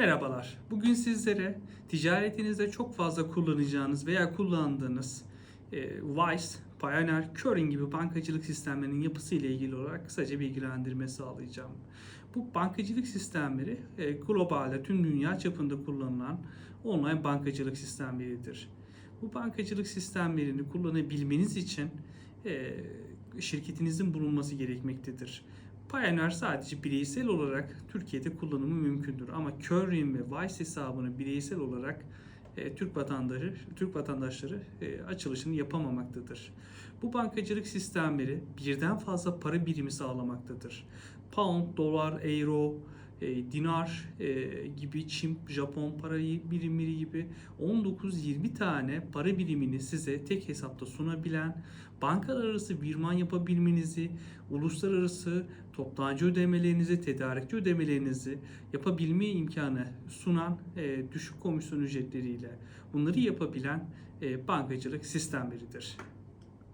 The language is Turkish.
Merhabalar. Bugün sizlere ticaretinizde çok fazla kullanacağınız veya kullandığınız e, Wise, Pioneer, Current gibi bankacılık sistemlerinin yapısı ile ilgili olarak kısaca bilgilendirme sağlayacağım. Bu bankacılık sistemleri e, globalde tüm dünya çapında kullanılan online bankacılık sistemleridir. Bu bankacılık sistemlerini kullanabilmeniz için e, şirketinizin bulunması gerekmektedir. Pioneer sadece bireysel olarak Türkiye'de kullanımı mümkündür ama Current ve Wise hesabını bireysel olarak e, Türk vatandaşı Türk vatandaşları e, açılışını yapamamaktadır. Bu bankacılık sistemleri birden fazla para birimi sağlamaktadır. Pound, dolar, euro, e, dinar e, gibi Çin, Japon parayı birimleri gibi 19-20 tane para birimini size tek hesapta sunabilen, bankalar arası birman yapabilmenizi, uluslararası toptancı ödemelerinizi, tedarikçi ödemelerinizi yapabilme imkanı sunan e, düşük komisyon ücretleriyle bunları yapabilen e, bankacılık sistemleridir.